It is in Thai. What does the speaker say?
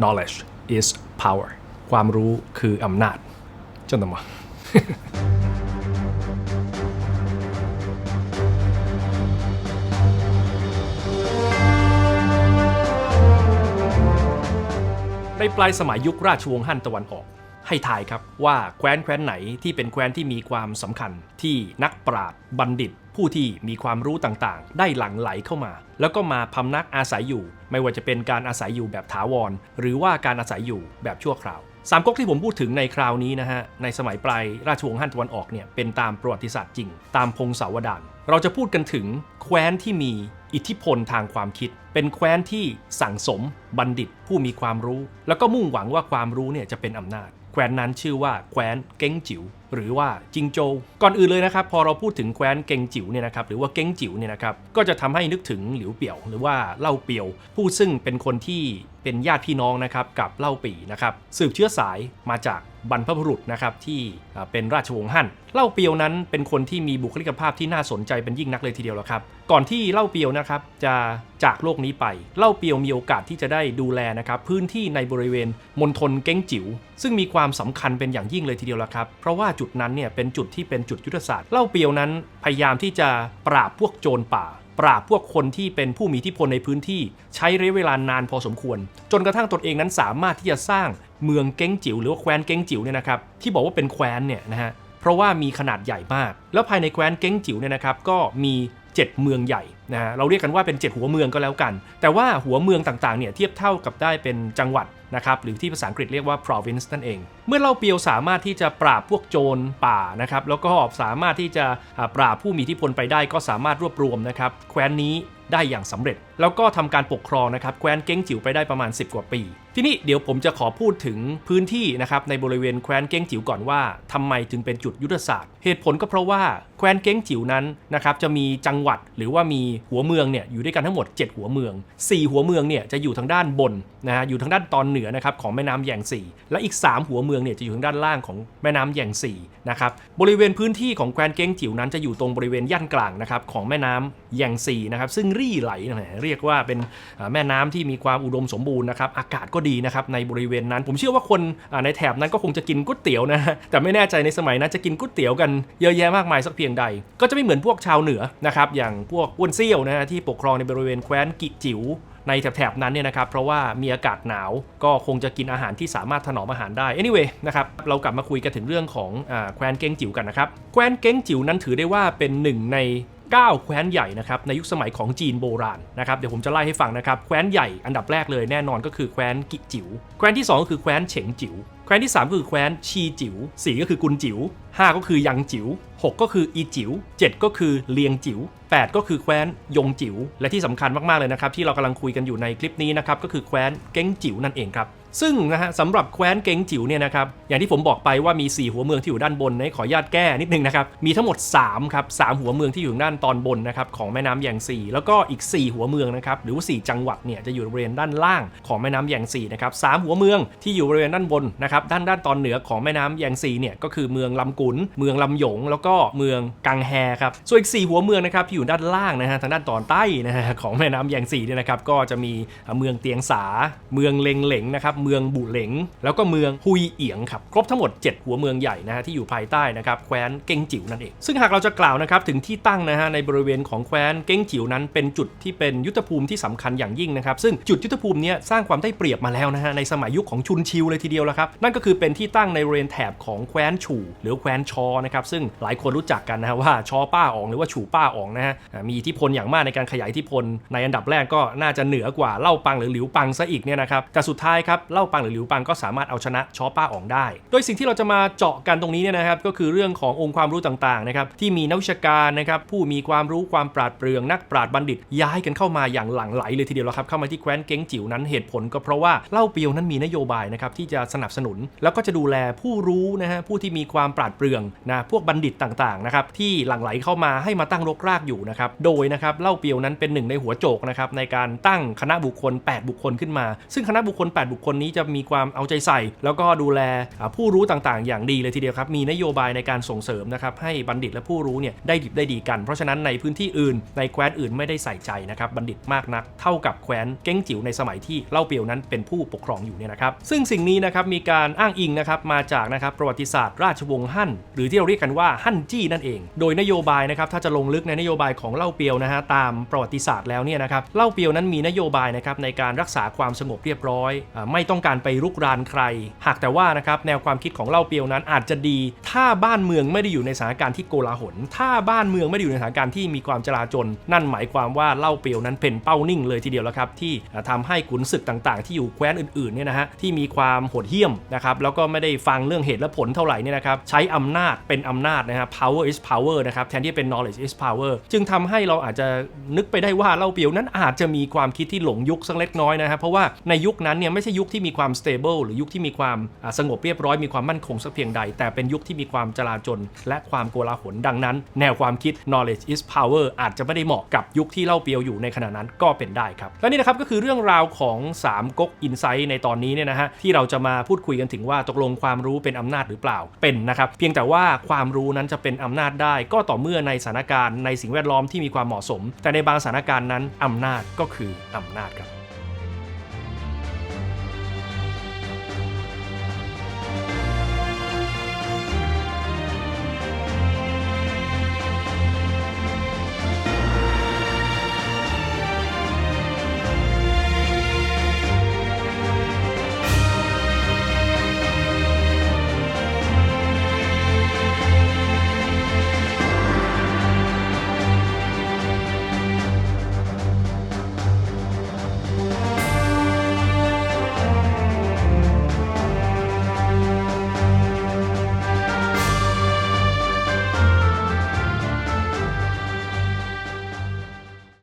knowledge is power ความรู้คืออำนาจจนตมอในปลายสมัยยุคราชวงศ์ฮั่นตะวันออก ให้ทายครับว่าแคว้นแคว้นไหนที่เป็นแคว้นที่มีความสำคัญที่นักปราชญ์บัณฑิต ผู้ที่มีความรู้ต่างๆ ได้หลั่งไหลเข้ามา แล้วก็มาพำนักอาศัยอยู่ ไม่ว่าจะเป็นการอาศัยอยู่แบบถาวร หรือว่าการอาศัยอยู่แบบชั่วคราวสามก๊กที่ผมพูดถึงในคราวนี้นะฮะ ในสมัยปลายราชวงศ์ฮั่นตะวันออกเนี่ยเป็นตามประวัติศาสตร์จริง ตามพงศาวดารเราจะพูดกันถึงแคว้นที่มีอิทธิพลทางความคิด เป็นแคว้นที่สั่งสมบัณฑิตผู้มีความรู้ แล้วก็มุ่งหวังว่าความรู้เนี่ยจะเป็นอำนาจ ว้นนั้นชื่อว่าแคว้นเก้งจิ๋ว หรือว่าจิงโจวก่อนอื่นเลยนะครับ พอเราพูดถึงแคว้นเกงจิ๋วเนี่ยนะครับหรือว่าเกงจิ๋วเนี่ยนะครับก็จะทำให้นึกถึงหลิวเปี่ยว หรือว่าเล่าเปียว ผู้ซึ่งเป็นคนที่เป็นญาติพี่น้องนะครับกับเล่าปี่นะครับสืบเชื้อสายมาจากบรรพบุรุษนะครับที่เป็นราชวงศ์ฮั่น เล่าเปียวนั้นเป็นคนที่มีบุคลิกภาพที่น่าสนใจเป็นยิ่งนักเลยทีเดียวแล้วครับ ก่อนที่เล่าเปียวนะครับจะจากโลกนี้ไป เล่าเปียวมีโอกาสที่จะได้ดูแลนะครับพื้นที่ในบริเวณมณฑลเก้งจิ๋วซึ่งมีความสำคัญเป็นอย่างยิ่งเลยทีเดียวละครับ เพราะว่าจุดนั้นเนี่ยเป็นจุดที่เป็นจุดยุทธศาสตร์ เล่าเปียวนั้นพยายามที่จะปราบพวกโจรป่า ปราบพวกคนที่เป็นผู้มีอิทธิพลในพื้นที่ใช้ระยะเวลานานพอสมควร จนกระทั่งตนเองนั้นสามารถที่จะสร้างเมืองเก้งจิ๋วหรือว่าแคว้นเก้งจิ๋วเนี่ยนะครับที่บอกว่าเป็นแคว้นเนี่ยนะฮะเพราะว่ามีขนาดใหญ่มาก แล้วภายในแคว้นเก้งจิ๋วเนี่ยนะครับก็มี 7 เมืองใหญ่นะฮะเราเรียกกันว่าเป็น 7 หัวเมืองก็แล้วกัน แต่ว่าหัวเมืองต่างๆเนี่ยเทียบเท่ากับได้เป็นจังหวัดนะครับหรือที่ภาษาอังกฤษเรียกว่า province นั่นเอง เมื่อเล่าเปียวสามารถที่จะปราบพวกโจรป่านะครับแล้วก็สามารถที่จะปราบผู้มีอิทธิพลไปได้ก็สามารถรวบรวมนะครับแคว้นนี้ได้อย่างสำเร็จ แล้วก็ทำการปกครองนะครับแคว้นเก้งจิ๋วไปได้ประมาณ 10 กว่าปี ที่นี้เดี๋ยวผมจะขอพูดถึงพื้นที่นะครับในบริเวณแคว้นเก้งจิ๋วก่อนว่าทำไมถึงเป็นจุดยุทธศาสตร์ เหตุผลก็เพราะว่าแคว้นเก้งจิ๋วนั้นนะครับจะมีจังหวัดหรือว่ามีหัวเมืองเนี่ยอยู่ด้วยกันทั้งหมด 7 หัวเมือง 4 หัวเมืองเนี่ยจะอยู่ทางด้านบนนะฮะอยู่ทางด้านตอนเหนือนะครับของแม่น้ำแยงซีและอีก 3 หัวเมืองเนี่ยจะอยู่ทางด้านล่างของแม่น้ำแยงซีนะครับบริเวณพื้นที่ของแคว้นเก้งจิ๋วนั้นจะอยู่ตรงบริเวณย่านกลางนะครับของแม่น้ำแยงซีนะครับซึ่งรี่ไหลเรียกว่าเป็นแม่น้ำที่มีความอุดมสมบูรณ์นะครับอากาศก็ดนะครับในบริเวณนั้น ผมเชื่อว่าคนในแถบนั้นก็คงจะกินก๋วยเตี๋ยวนะฮะแต่ไม่แน่ใจในสมัยนั้นจะกินก๋วยเตี๋ยวกันเยอะแยะมากมายสักเพียงใด ก็จะไม่เหมือนพวกชาวเหนือนะครับอย่างพวกอ้วนเซี่ยวนะฮะที่ปกครองในบริเวณแคว้นกิจิ๋วในแถบๆนั้นเนี่ยนะครับเพราะว่ามีอากาศหนาวก็คงจะกินอาหารที่สามารถถนอมอาหารได้ anyway นะครับเรากลับมาคุยกันถึงเรื่องของอแคว้นเก้งจิ๋วกันนะครับแคว้นเก้งจิ๋วนั้นถือได้ว่าเป็นหนึ่งใน 9 แคว้นใหญ่นะครับในยุคสมัยของจีนโบราณนะครับเดี๋ยวผมจะไล่ให้ฟังนะครับแคว้นใหญ่อันดับแรกเลยแน่นอนก็คือแคว้นกิจิ๋วแคว้นที่สองก็คือแคว้นเฉิงจิ๋วแคว้นที่สามคือแคว้นชีจิ๋วสี่ก็คือกุนจิ๋วห้าก็คือยังจิ๋วหกก็คืออีจิ๋วเจ็ดก็คือเลียงจิ๋วแปดก็คือแคว้นยงจิ๋วและที่สำคัญมากๆเลยนะครับที่เรากำลังคุยกันอยู่ในคลิปนี้นะครับก็คือแคว้นเก้งจิ๋วนั่นเองครับ ซึ่งนะฮะสำหรับแคว้นเกงจิ๋วเนี่ยนะครับอย่างที่ผมบอกไปว่ามี 4 หัวเมืองที่อยู่ด้านบนนะขออนุญาตแก้นิดนึงนะครับมีทั้งหมด3ครับสามหัวเมืองที่อยู่ด้านตอนบนนะครับของแม่น้ำแยงซีแล้วก็อีก 4 หัวเมืองนะครับหรือว่า4จังหวัดเนี่ยจะอยู่บริเวณด้านล่างของแม่น้ำแยงซีนะครับสามหัวเมืองที่อยู่บริเวณด้านบนนะครับด้านด้านตอนเหนือของแม่น้ำแยงซีเนี่ยก็คือเมืองลำกุนเมืองลำหยง แล้วก็เมืองกังแฮครับส่วนอีก 4 หัวเมืองนะครับที่อยู่ด้านล่างนะฮะทางด้านตอนใต้นะฮะของแม่น้ำแยงซีเนี่ยนะครับก็จะมีเมืองเตียงสาเมืองเลงเหลงนะครับมืองบุเหลง แล้วก็เมืองฮุยเอียงครับ ครบทั้งหมด 7 หัวเมืองใหญ่นะฮะที่อยู่ภายใต้นะครับแคว้นเก้งจิ๋วนั่นเอง ซึ่งหากเราจะกล่าวนะครับถึงที่ตั้งนะฮะในบริเวณของแคว้นเก้งจิ๋วนั้น เป็นจุดที่เป็นยุทธภูมิที่สำคัญอย่างยิ่งนะครับ ซึ่งจุดยุทธภูมินี้สร้างความได้เปรียบมาแล้วนะฮะในสมัยยุคของชุนชิวเลยทีเดียวและครับนั่นก็คือเป็นที่ตั้งในบริเวณแถบของแคว้นฉู่หรือแคว้นชอนะครับซึ่งหลายคนรู้จักกันนะฮะว่าชอป้าอ๋องหรือว่าฉู่ป้าอ๋องนะฮะมีอิทธิพลอย่างมากในการขยายอิทธิพล ในอันดับแรกก็น่าจะเหนือกว่าเล่าปังหรือหลิวปังซะอีกเนี่ยนะครับแต่สุดท้ายครับเล่าปังหรือหลิวปังก็สามารถเอาชนะชอป้าอ๋องได้ โดยสิ่งที่เราจะมาเจาะกันตรงนี้เนี่ยนะครับก็คือเรื่องขององค์ความรู้ต่างๆนะครับที่มีนักวิชาการนะครับผู้มีความรู้ความปราดเปรื่องนักปราดบัณฑิต ย้ายกันเข้ามาอย่างหลั่งไหลเลยทีเดียวแล้วครับเข้ามาที่แคว้นเก้งจิ๋วนั้นเหตุผลก็เพราะว่าเล่าเปียวนั้นมีนโยบายนะครับที่จะสนับสนุน แล้วก็จะดูแลผู้รู้นะฮะผู้ที่มีความปราดเปรื่องนะพวกบัณฑิตต่างๆนะครับที่หลั่งไหลเข้ามาให้มาตั้งรกรากอยู่นะครับโดยนะครับเล่าเปียวนั้นเป็นหนึ่งในหัวโจกนะครับในการตั้งคณะบุคคล 8 บุคคลขึ้นมา ซึ่งคณะบุคคล 8 บุคคลนี้จะมีความเอาใจใส่ แล้วก็ดูแลผู้รู้ต่างๆ อย่างดีเลยทีเดียวครับ มีนโยบายในการส่งเสริมนะครับให้บัณฑิตและผู้รู้เนี่ยได้ดิบได้ดีกัน เพราะฉะนั้นในพื้นที่อื่น ในแคว้นอื่นไม่ได้ใส่ใจนะครับบัณฑิตมากนัก เท่ากับแคว้นเก้งจิ๋วในสมัยที่เล่าเปียวนั้นเป็นผู้ปกครองอยู่เนี่ยนะครับ ซึ่งสิ่งนี้นะครับมีการอ้างอิงนะครับมาจากนะครับประวัติศาสตร์ราชวงศ์ฮั่นหรือที่เราเรียกกันว่าฮั่นจี้นั่นเอง โดยนโยบายนะครับถ้าจะลงลึกในนโยบายของเล่าเปียวนะฮะตามประวัติศาสตร์แล้วเนี่ยนะครับเล่าเปียวนั้นมีนโยบายนะครับในการรักษาความสงบเรียบร้อย ไม่ต้องการไปรุกรานใคร หากแต่ว่านะครับแนวความคิดของเล่าเปียวนั้นอาจจะดี ถ้าบ้านเมืองไม่ได้อยู่ในสถานการณ์ที่โกลาหล ถ้าบ้านเมืองไม่ได้อยู่ในสถานการณ์ที่มีความจลาจล นั่นหมายความว่าเล่าเปียวนั้นเป็นเป้านิ่งเลยทีเดียวแล้วครับที่อ่าทำให้ขุนศึกต่างๆ ที่อยู่แคว้นอื่นๆเนี่ยนะฮะที่มีความโหดเหี้ยมนะครับแล้วก็ไม่ได้ฟังเรื่องเหตุและผลเท่าไหร่เนี่ยนะครับใช้อำนาจเป็นอำนาจนะครับ power is power นะครับแทนที่เป็น knowledge is power จึงทำให้เราอาจจะนึกไปได้ว่าเล่าเปียวนั้นอาจจะมีความคิดที่หลงยุคสักเล็กน้อยนะครับเพราะว่าในยุคนั้นเนี่ยไม่ใช่ยุคที่มีความ stable หรือยุคที่มีความสงบเรียบร้อยมีความมั่นคงสักเพียงใด แต่เป็นยุคที่มีความจลาจลและความโกลาหลดังนั้น แนวความคิด knowledge is power อาจจะไม่ได้เหมาะกับยุคที่เล่าเปียวอยู่ในขณะนั้นก็เป็นได้ครับ และนี่นะครับก็คือเรื่องราวของ3ก๊กอินไซต์ในตอนนี้เนี่ยนะฮะที่เราจะมาพูดคุยกันถึงว่าตกลงความรู้เป็นอำนาจหรือเปล่าเป็นนะครับเพียงแต่ว่าความรู้นั้นจะเป็นอำนาจได้ ก็ต่อเมื่อในสถานการณ์ในสิ่งแวดล้อมที่มีความเหมาะสม แต่ในบางสถานการณ์นั้นอำนาจก็คืออำนาจครับ